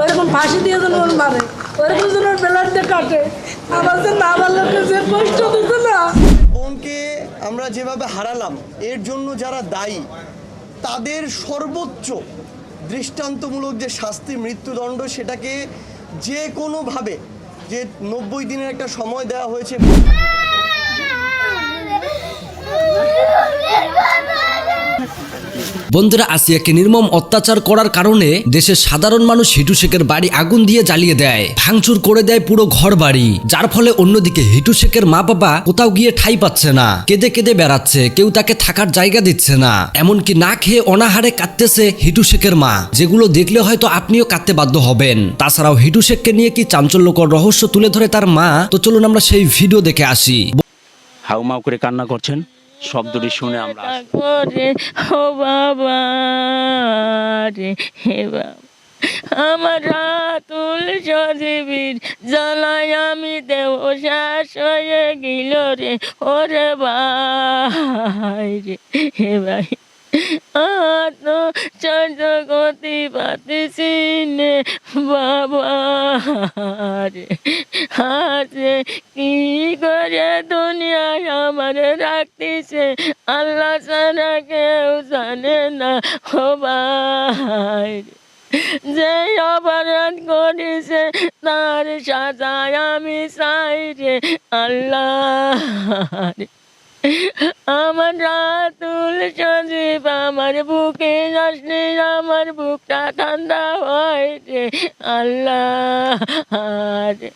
ওইরকম ফাঁসি দিয়ে যেন ওর মারে। ওইরকম যেন ওর বেলার দিয়ে কাটে। আমার যে না ভালো যে কষ্ট দিতে না। বোনকে আমরা যেভাবে হারালাম এর জন্য যারা দায়ী তাদের সর্বোচ্চ দৃষ্টান্তমূলক যে শাস্তি মৃত্যুদণ্ড সেটাকে যে কোনোভাবে যে নব্বই দিনের একটা সময় দেওয়া হয়েছে বন্ধুরা, আসিয়াকে নির্মম অত্যাচার করার কারণে দেশের সাধারণ মানুষ হিটু শেখের বাড়ি আগুন দিয়ে জ্বালিয়ে দেয়, ভাঙচুর করে দেয় পুরো ঘর বাড়ি যার ফলে অন্যদিকে হিটু শেখের মা বাবা কোথাও গিয়ে ঠাই পাচ্ছে না, কেঁদে কেঁদে বেড়াচ্ছে, কেউ তাকে থাকার জায়গা দিচ্ছে না। এমনকি না খেয়ে অনাহারে কাঁদতেছে হিটু শেখের মা, যেগুলো দেখলে হয়তো আপনিও কাঁদতে বাধ্য হবেন। তাছাড়াও হিটু শেখকে নিয়ে কি চাঞ্চল্যকর রহস্য তুলে ধরে তার মা? তো চলুন আমরা সেই ভিডিও দেখে আসি। হাউমাউ করে কান্না করছেন? শব্দটি শুনে আমরা বাবা রে, হে বাবা। আমার রাতুল সজীবীর জ্বালায় আমি দেব শেষ হয়ে গেল রে, ওরে ভাই রে, হে ভাই। আত চন্দ্র গতি পাতিছি নে বাবা রে হাতে কি করে দুনিয়ায় আমার রাখতেছে? আল্লাহ ছাড়া কেউ জানে না, ও যে অপরাধ করেছে, তার সাজায় আমি চাই রে আল্লাহ। আমার রাতুল সজীব, আমার বুকে আসলে আমার বুকটা ঠান্ডা হয়। আল্লাহ। রে।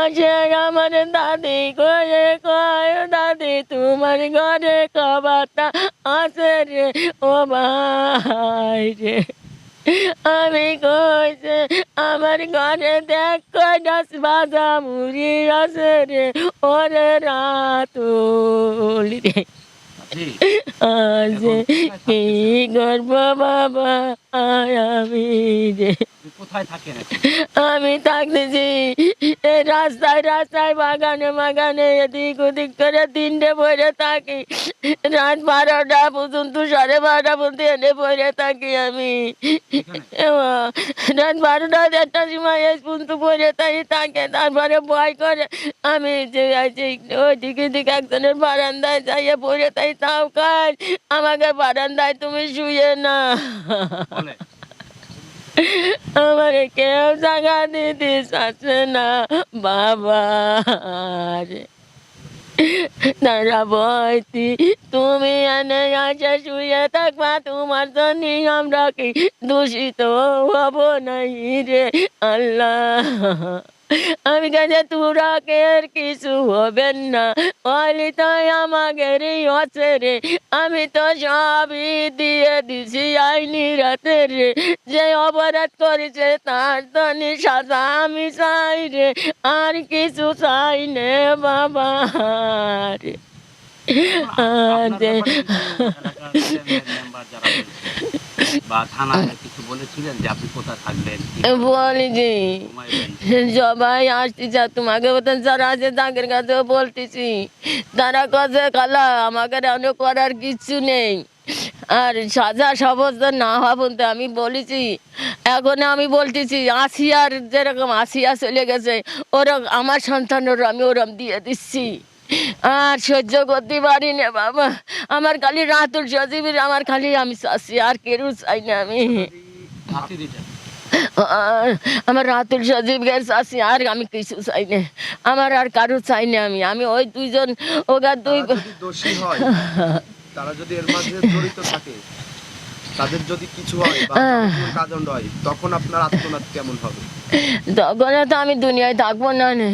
আছে আমার দাদি করে কয় দাদি তোমার ঘরে কবারটা আছে রে? ও ভাই রে। আমি কইছে আমার ঘরে দেখ কয়টাস বাজা মুড়ি আছে রে। ওরে রাতুল রে। আজ কি গর্ব বাবা আমি রে। কোথায় থাকেন? আমি থাকতেছি এই রাস্তায় রাস্তায় বাগানে বাগানে এদিক ওদিক করে তিনটে পরে থাকি। রাত বারোটা পর্যন্ত সাড়ে বারোটা পর্যন্ত এনে পরে থাকি আমি। রাত বারোটা দেড়টা সময় এই পর্যন্ত পরে থাকি থাকে। তারপরে ভয় করে আমি যে আছি ওইদিকে দিকে একজনের বারান্দায় যাইয়ে পড়ে তাই তাও কাজ। আমাকে বারান্দায় তুমি শুয়ে না। আমার কেউ জাগা দিতে চাচ্ছে না, বাবা। তারা বইতি তুমি এনে আসে শুয়ে থাকবা, তোমার জন্য আমরা কি দূষিত হব নাই রে আল্লাহ? আমি কাছে তোরা কের কিছু হবেন না। বলি তো আমাকে রে আছে রে। আমি তো সবই দিয়ে দিছি আইনি রাতে রে। যে অপরাধ করেছে তার তনি সাজা আমি চাই রে। আর কিছু চাই নে বাবা। রে বা থানায় কিছু বলেছিলেন যে আপনি কোথায় থাকবেন? কি বলি যে ঘুমাইবেন? সবাই আসতেছে তোমাকে মতন যারা আছে তাদের কাছেও বলতেছি। তারা কাছে আমাকে করার নেই। আর সাজা সাবস্ত না হওয়া আমি বলেছি এখন আমি বলতেছি আসিয়ার যেরকম আসিয়া চলে গেছে ওরকম আমার সন্তানের আমি ওরম দিয়ে দিচ্ছি। আর সহ্য করতে পারি না বাবা। আমার খালি রাতুর সজীবীর আমার খালি আমি চাচ্ছি আর কেউ চাই না আমি। আমার রাতুল সজীব গেছে আসি আর আমি কিছু চাই না। আমার আর কারও চাই না আমি। আমি ওই দুইজন ওগা দুই তারা যদি দোষী হয় তারা যদি এর মাঝে জড়িত থাকে তাদের যদি কিছু হয় বা। হয় তখন আপনার আত্মনাদ কেমন হবে? তখন তো আমি দুনিয়ায় থাকব না নে।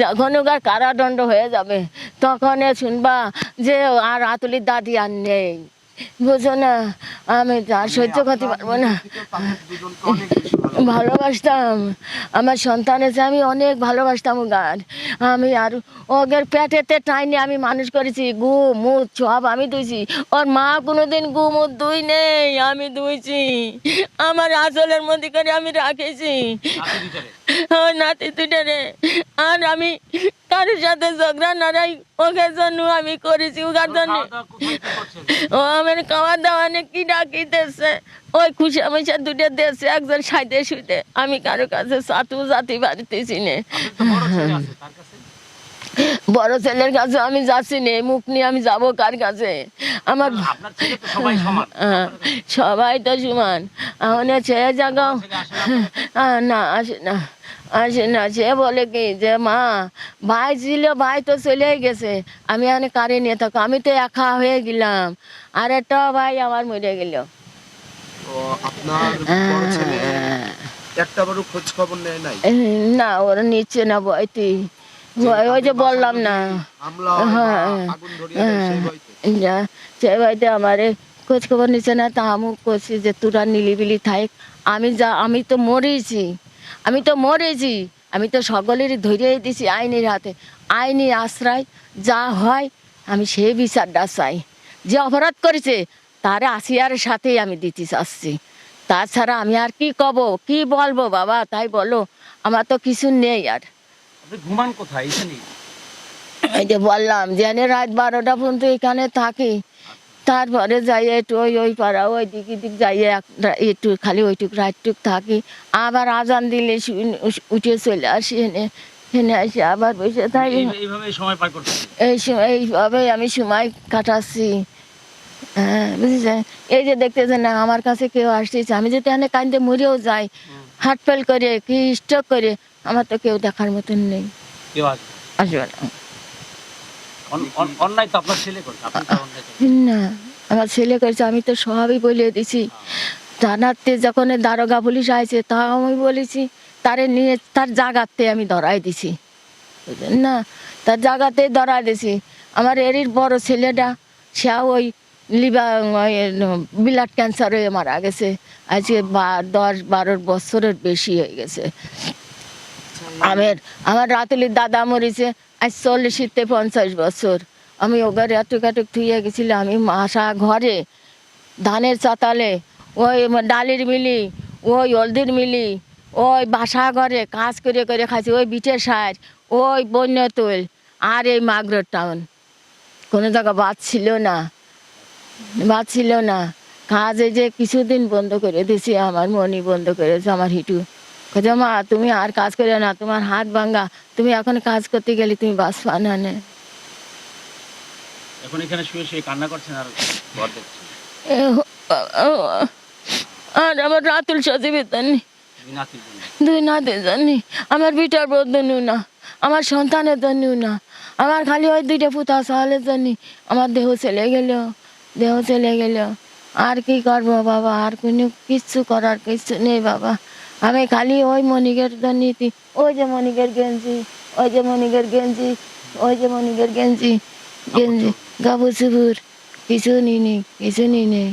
যখন ওগার কারাদণ্ড হয়ে যাবে তখন শুনবা যে আর আতুলির দাদি আর নেই। বুঝো না আমি আর সহ্য করতে পারব না। ভালোবাসতাম। আমার সন্তানের যে আমি অনেক ভালোবাসতাম গান আমি আর ওদের পেটেতে টাইনে আমি মানুষ করেছি গু মুখ সব আমি ধুইছি। ওর মা কোনোদিন গু মুখ দুই নেই আমি ধুইছি। আমার আঁচলের মধ্যে করে আমি রাখেছি। দিতেন। ওর নাতি দুটারে আর আমি কারোর সাথে ঝগড়া লড়াই ওকে জন্য আমি করেছি ওকার জন্য। ও আমার খাওয়া দাওয়া নিয়ে কি ডাকিতেছে? ওই খুশি আমার দুটো দেশে একজন সাইতে শুইতে। আমি কারও কাছে সাতু জাতি পারতেছি না। বড় ছেলের কাছে আমি যাচ্ছি নে মুখ নিয়ে আমি যাব কার কাছে? আমার সবাই হ্যাঁ, তো সমান। এখন ছেলে জাগাও। না আসে না। আসে না সে বলে কি যে মা ভাই ছিল ভাই তো চলে গেছে। আমি এখানে কারে নিয়ে থাকো আমি তো একা হয়ে গেলাম। আর একটা ভাই আমার মরে গেল। তো আপনার বড় ছেলে? একটা বারও খোঁজ খবর নেয় নাই? না ওরা নিচ্ছে না বইতি ওই যে বললাম না। হ্যাঁ, আগুন ধরিয়ে দেয় সেই ভয়তে যা সে বাড়িতে আমারে খোঁজ খবর নিচ্ছে না তা আমি করছি যে তোরা নিলিবিলি থাক। আমি যা আমি তো মরেছি আমি তো মরেছি আমি তো সকলেরই ধরিয়ে দিছি আইনের হাতে। আইনি আশ্রয় যা হয় আমি সেই বিচারটা চাই। যে অপরাধ করেছে তারা আসিয়ার সাথেই আমি দিতে চাচ্ছি। তাছাড়া আমি আর কি কব কি বলব বাবা তাই বলো আমার তো কিছু নেই আর। ঘুমান কোথায়? এই যে বললাম জেনে রাত বারোটা পর্যন্ত এখানে থাকি তারপরে যাই একটু ওই ওই পাড়া ওই দিক দিক যাই একটু খালি ওইটুক রাতটুক থাকি। আবার আজান দিলে উঠে চলে আসি এনে এনে এসে আবার বসে থাকি। এই- এইভাবে আমি সময় কাটাচ্ছি। হ্যাঁ বুঝেছেন? এই যে দেখতেছেন না আমার কাছে কেউ আসতেছে আমি যদি এখানে কান্দে মরেও যাই হার্ট ফেল করে কি স্ট্রোক করে আমার তো কেউ দেখার মতন নেই। আসবে না। অন্যায় তো আপনার ছেলে করছে। না আমার ছেলে করেছে আমি তো সবই বলে দিছি। থানাতে যখন দারোগা পুলিশ আইছে তা আমি বলেছি তারে নিয়ে তার জাগাতে আমি ধরাই দিছি। না? তার জাগাতে ধরাই দিছি। আমার এরির বড় ছেলেটা সে ওই লিভার ব্লাড ক্যান্সার হয়ে মারা গেছে। আজকে বা- দশ বারো বছরের বেশি হয়ে গেছে। আমার আমার রাতুলির দাদা মরেছে আজ চল্লিশিতে পঞ্চাশ বছর। আমি ওগারে এটুক এটুক থুয়ে গেছিলাম, আমি মাসা ঘরে, ধানের চাতালে, ওই ডালির মিলি, ওই হলদির মিলি, ওই বাসা ঘরে কাজ করে করে খাইছি, ওই বিটের সার, ওই বন্য তোল, আর এই মাগরোর টাউন। কোনো জায়গা বাদ ছিল না, বাদ ছিল না। কাজ যে কিছুদিন বন্ধ করে দিছি আমার মনি বন্ধ করেছে আমার হিটু। কাজে মা তুমি আর কাজ করে না তোমার হাত ভাঙ্গা। তুমি এখন কাজ করতে গেলে তুমি বাস পানা নে এখন এখানে শুয়ে শুয়ে কান্না করছেন আর ঘর দেখছেন? আর আমার রাতুল দুই নাতির জন্য আমার বিটার বদনু না। আমার সন্তানের জন্য না। আমার খালি ওই দুইটা পুতা সালের জন্য আমার দেহ চলে গেল দেহ চলে গেল আর কি করব বাবা? আর কোনো কিচ্ছু করার কিছু নেই বাবা। আমি খালি ওই মনিকের জন্য ওই যে মনিকের গেঞ্জি ওই যে মনিকের গেঞ্জি ওই যে মনিকের গেঞ্জি গেঞ্জি গাবু চুবুর কিছু নিনি কিছু নেই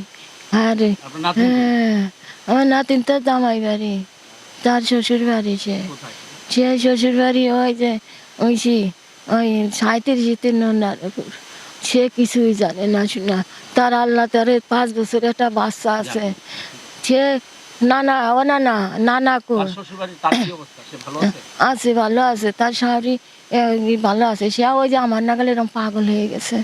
আর হ্যাঁ আমার নাতিন তো জামাই বাড়ি তার শ্বশুর বাড়ি সে। সে শ্বশুর বাড়ি ওই যে ওই সে ওই সাঁত্রিশে নন্দারপুর সে কিছুই জানে না শোনা তার আল্লাহ তার পাঁচ বছর একটা বাচ্চা আছে। সে ও নানা নানা কো তার শ্বশুর বাড়ির তার কি আছে? ভালো আছে। তার শাড়ি ভালো আছে। সে ওই যে আমার নাগালে এরকম পাগল হয়ে গেছে।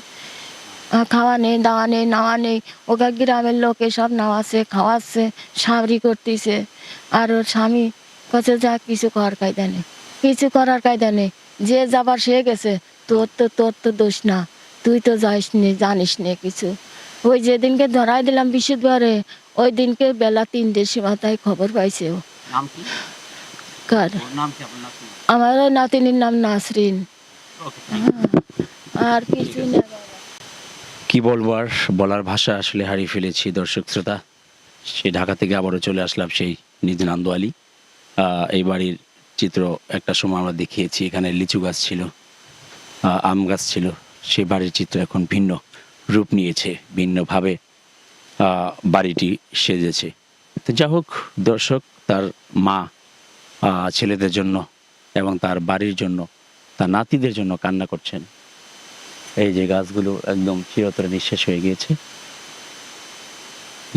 খাওয়া নেই দাওয়া নেই নাওয়া নেই। ওকে গ্রামের লোকে সব নাওয়াচ্ছে খাওয়াচ্ছে সাবরি করতেছে। আর ওর স্বামী কাছে যা কিছু করার কায়দা নেই। কিছু করার কায়দা নেই। যে যাবার সে গেছে তোর তো তোর তো দোষ না। তুই তো যাইস নি জানিস নে কিছু। ওই যেদিনকে ধরাই দিলাম বৃহস্পতিবারে ওই দিনকে বেলা তিনটের তাই খবর পাইছে ও। নাম কি? কার? নাম কি? আপনার নাতি আমার ওই নাতিনির নাম নাসরিন। আর কিছু না। কি বলব আর? বলার ভাষা আসলে হারিয়ে ফেলেছি দর্শক শ্রোতা। সেই ঢাকা থেকে আবারও চলে আসলাম সেই নিজ নান্দোয়ালি আহ, এই বাড়ির চিত্র একটা সময় আমরা দেখিয়েছি এখানে লিচু গাছ ছিল আম গাছ ছিল। সেই বাড়ির চিত্র এখন ভিন্ন রূপ নিয়েছে ভিন্নভাবে বাড়িটি সেজেছে। তো যা হোক, দর্শক, তার মা ছেলেদের জন্য এবং তার বাড়ির জন্য, তার নাতিদের জন্য কান্না করছেন। এই যে গাছগুলো একদম চিরতরে নিঃশেষ হয়ে গিয়েছে।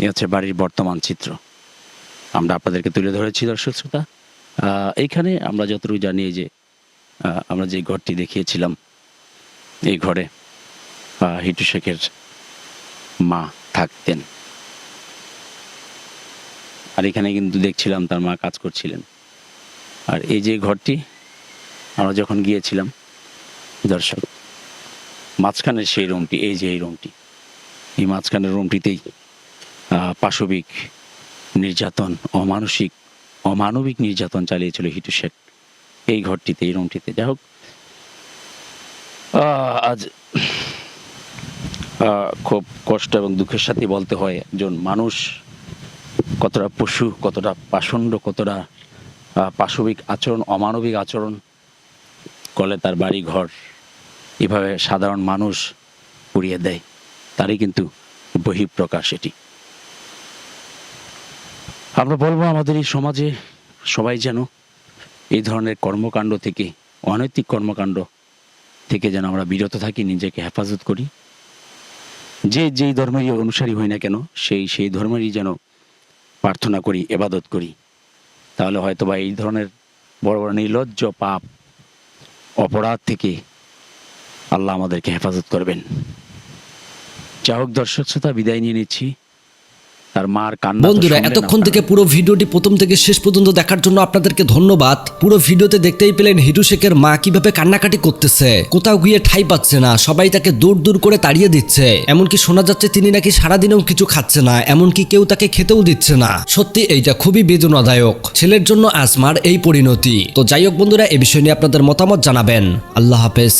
এ হচ্ছে বাড়ির বর্তমান চিত্র। আমরা আপনাদেরকে তুলে ধরেছি, দর্শক শ্রোতা। এইখানে আমরা যতটুকু জানি যে আমরা যে ঘরটি দেখিয়েছিলাম, এই ঘরে হিটু শেখের মা। থাকতেন। আর এখানে কিন্তু দেখছিলাম তার মা কাজ করছিলেন। আর এই যে ঘরটি, আমরা যখন গিয়েছিলাম, দর্শক মাঝখানের সেই রুমটি, এই যে এই রুমটি, এই মাঝখানের রুমটিতেই পাশবিক নির্যাতন, অমানসিক, অমানবিক নির্যাতন চালিয়েছিল হিটু শেখ এই ঘরটিতে, এই রুমটিতে। যাই হোক আজ খুব কষ্ট এবং দুঃখের সাথে বলতে হয়, একজন মানুষ কতটা পশু, কতটা পাষণ্ড, কতটা পাশবিক আচরণ, অমানবিক আচরণ করলে তার বাড়ি ঘর এভাবে সাধারণ মানুষ পুড়িয়ে দেয়, তারই কিন্তু বহিঃপ্রকাশ এটি। আমরা বলব আমাদের এই সমাজে সবাই যেন এই ধরনের কর্মকাণ্ড থেকে, অনৈতিক কর্মকাণ্ড থেকে যেন আমরা বিরত থাকি, নিজেকে হেফাজত করি। যে যেই ধর্মেরই অনুসারী হই না কেন, সেই সেই ধর্মেরই যেন প্রার্থনা করি, এবাদত করি, তাহলে হয়তো বা এই ধরনের বড় বড় নির্লজ্জ পাপ, অপরাধ থেকে আল্লাহ আমাদেরকে হেফাজত করবেন। যা হোক দর্শক শ্রোতা, বিদায় নিয়ে নিচ্ছি। তার মার কান্না বন্ধুরা এতক্ষণ থেকে পুরো ভিডিওটি প্রথম থেকে শেষ পর্যন্ত দেখার জন্য আপনাদেরকে ধন্যবাদ। পুরো ভিডিওতে দেখতেই পেলেন হিটু শেখের মা কীভাবে কান্নাকাটি করতেছে। কোথাও গিয়ে ঠাই পাচ্ছে না সবাই তাকে দূর দূর করে তাড়িয়ে দিচ্ছে। এমনকি শোনা যাচ্ছে তিনি নাকি সারাদিনেও কিছু খাচ্ছে না এমনকি কেউ তাকে খেতেও দিচ্ছে না। সত্যি এইটা খুবই বেদনাদায়ক। ছেলের জন্য আসমার এই পরিণতি। তো যাই হোক বন্ধুরা এ বিষয় নিয়ে আপনাদের মতামত জানাবেন। আল্লাহ হাফেজ।